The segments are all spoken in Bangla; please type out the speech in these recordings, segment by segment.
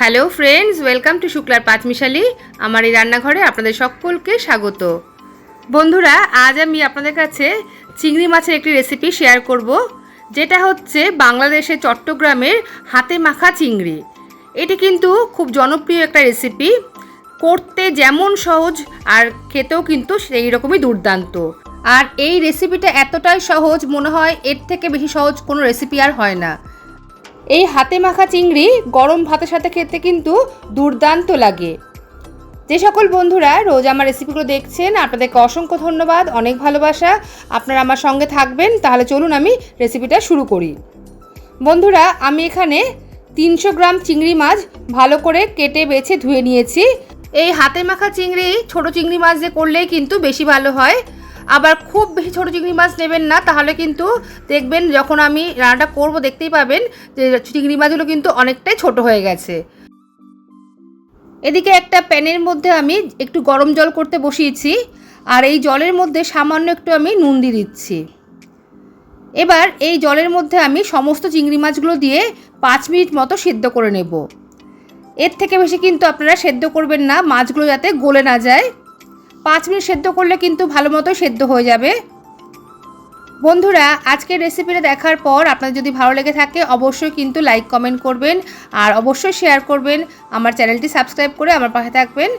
হ্যালো ফ্রেন্ডস, ওয়েলকাম টু শুক্লার পাঁচমিশালি। আমার এই রান্নাঘরে আপনাদের সকলকে স্বাগত। বন্ধুরা, আজ আমি আপনাদের কাছে চিংড়ি মাছের একটি রেসিপি শেয়ার করব, যেটা হচ্ছে বাংলাদেশের চট্টগ্রামের হাতে মাখা চিংড়ি। এটি কিন্তু খুব জনপ্রিয় একটা রেসিপি করতে যেমন সহজ আর খেতেও কিন্তু সেই রকমই দুর্দান্ত। আর এই রেসিপিটা এতটাই সহজ, মনে হয় এর থেকে বেশি সহজ কোনো রেসিপি আর হয় না। এই হাতে মাখা চিংড়ি গরম ভাতের সাথে খেতে কিন্তু দুর্দান্ত লাগে। যে সকল বন্ধুরা রোজ আমার রেসিপিগুলো দেখছেন, আপনাদেরকে অসংখ্য ধন্যবাদ, অনেক ভালোবাসা। আপনারা আমার সঙ্গে থাকবেন, তাহলে চলুন আমি রেসিপিটা শুরু করি। বন্ধুরা, আমি এখানে তিনশো গ্রাম চিংড়ি মাছ ভালো করে কেটে বেছে ধুয়ে নিয়েছি। এই হাতে মাখা চিংড়ি, ছোট চিংড়ি মাছ দিয়ে করলেই কিন্তু বেশি ভালো হয়। আবার খুব বেশি ছোটো চিংড়ি মাছ নেবেন না, তাহলে কিন্তু দেখবেন যখন আমি রান্নাটা করব দেখতেই পাবেন যে চিংড়ি মাছগুলো কিন্তু অনেকটাই ছোট হয়ে গেছে। এদিকে একটা প্যানের মধ্যে আমি একটু গরম জল করতে বসিয়েছি, আর এই জলের মধ্যে সামান্য একটু আমি নুন দিয়ে দিচ্ছি। এবার এই জলের মধ্যে আমি সমস্ত চিংড়ি মাছগুলো দিয়ে পাঁচ মিনিট মতো সিদ্ধ করে নেব। এর থেকে বেশি কিন্তু আপনারা সেদ্ধ করবেন না, মাছগুলো যাতে গলে না যায়। পাঁচ মিনিট সেদ্ধ করলে কিন্তু ভালো মতো সেদ্ধ হয়ে যাবে। বন্ধুরা, আজকের রেসিপিটা দেখার পর আপনার যদি ভালো লেগে থাকে, অবশ্যই কিন্তু লাইক কমেন্ট করবেন আর অবশ্যই শেয়ার করবেন। আমার চ্যানেলটি সাবস্ক্রাইব করে আমার পাশে থাকবেন।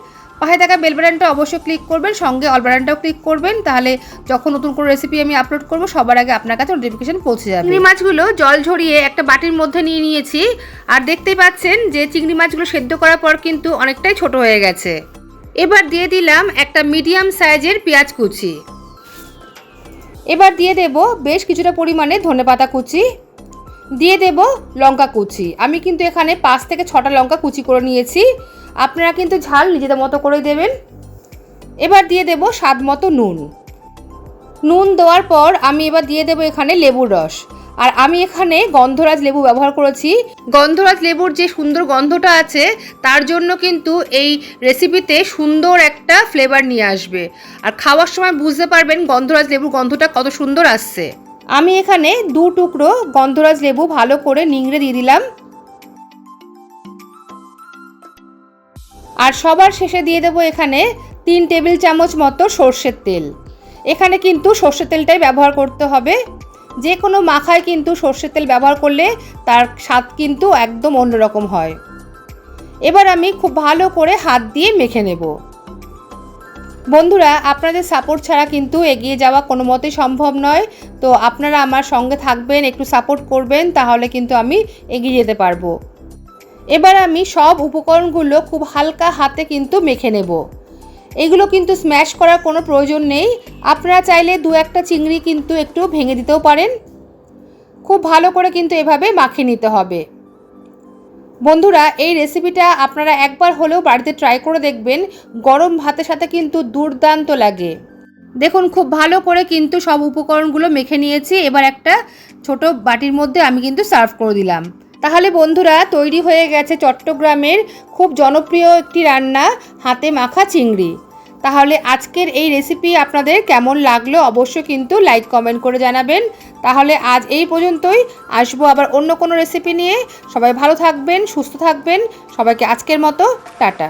পাশে থাকা বেল বাটনটা অবশ্যই ক্লিক করবেন, সঙ্গে অল বাটনটাও ক্লিক করবেন, তাহলে যখন নতুন কোনো রেসিপি আমি আপলোড করব, সবার আগে আপনার কাছে নোটিফিকেশন পৌঁছে যাবে। চিংড়ি মাছগুলো জল ঝরিয়ে একটা বাটির মধ্যে নিয়ে নিয়েছি, আর দেখতেই পাচ্ছেন যে চিংড়ি মাছগুলো সেদ্ধ করার পর কিন্তু অনেকটাই ছোট হয়ে গেছে। এবার দিয়ে দিলাম একটা মিডিয়াম সাইজের পেঁয়াজ কুচি। এবার দিয়ে দেব বেশ কিছুটা পরিমাণে ধনেপাতা কুচি। দিয়ে দেব লঙ্কা কুচি। আমি কিন্তু এখানে পাঁচ থেকে ছটা লঙ্কা কুচি করে নিয়েছি। আপনারা কিন্তু ঝাল নিজেদের মতো করে দেবেন। এবার দিয়ে দেব স্বাদ মতো নুন। নুন দেওয়ার পর আমি এবার দিয়ে দেবো এখানে লেবুর রস। আর আমি এখানে গন্ধরাজ লেবু ব্যবহার করেছি। গন্ধরাজ লেবুর যে সুন্দর গন্ধটা আছে, তার জন্য কিন্তু এই রেসিপিতে সুন্দর একটা ফ্লেভার নিয়ে আসবে। আর খাওয়ার সময় বুঝতে পারবেন গন্ধরাজ লেবুর গন্ধটা কত সুন্দর আসছে। আমি এখানে দু টুকরো গন্ধরাজ লেবু ভালো করে নিংড়ে দিয়ে দিলাম। আর সবার শেষে দিয়ে দেবো এখানে তিন টেবিল চামচ মতো সর্ষের তেল। এখানে কিন্তু সর্ষের তেলটাই ব্যবহার করতে হবে। যে কোনো মাখায় কিন্তু সর্ষের তেল ব্যবহার করলে তার স্বাদ কিন্তু একদম অন্যরকম হয়। এবার আমি খুব ভালো করে হাত দিয়ে মেখে নেব। বন্ধুরা, আপনাদের সাপোর্ট ছাড়া কিন্তু এগিয়ে যাওয়া কোনো মতেই সম্ভব নয়। তো আপনারা আমার সঙ্গে থাকবেন, একটু সাপোর্ট করবেন, তাহলে কিন্তু আমি এগিয়ে যেতে পারব। এবার আমি সব উপকরণগুলো খুব হালকা হাতে কিন্তু মেখে নেব। এগুলো কিন্তু স্ম্যাশ করার কোনো প্রয়োজন নেই। আপনারা চাইলে দু একটা চিংড়ি কিন্তু একটু ভেঙে দিতেও পারেন। খুব ভালো করে কিন্তু এভাবে মাখিয়ে নিতে হবে। বন্ধুরা, এই রেসিপিটা আপনারা একবার হলেও বাড়িতে ট্রাই করে দেখবেন। গরম ভাতের সাথে কিন্তু দুর্দান্ত লাগে। দেখুন, খুব ভালো করে কিন্তু সব উপকরণগুলো মেখে নিয়েছি। এবার একটা ছোট বাটির মধ্যে আমি কিন্তু সার্ভ করে দিলাম। তাহলে বন্ধুরা, তৈরি হয়ে গেছে চট্টগ্রামের খুব জনপ্রিয় একটি রান্না, হাতে মাখা চিংড়ি। তাহলে আজকের এই রেসিপি আপনাদের কেমন লাগল অবশ্য কিন্তু লাইক কমেন্ট করে জানাবেন। তাহলে আজ এই পর্যন্তই, আসব আবার অন্য কোনো রেসিপি নিয়ে। সবাই ভালো থাকবেন, সুস্থ থাকবেন। সবাইকে আজকের মতো, টাটা।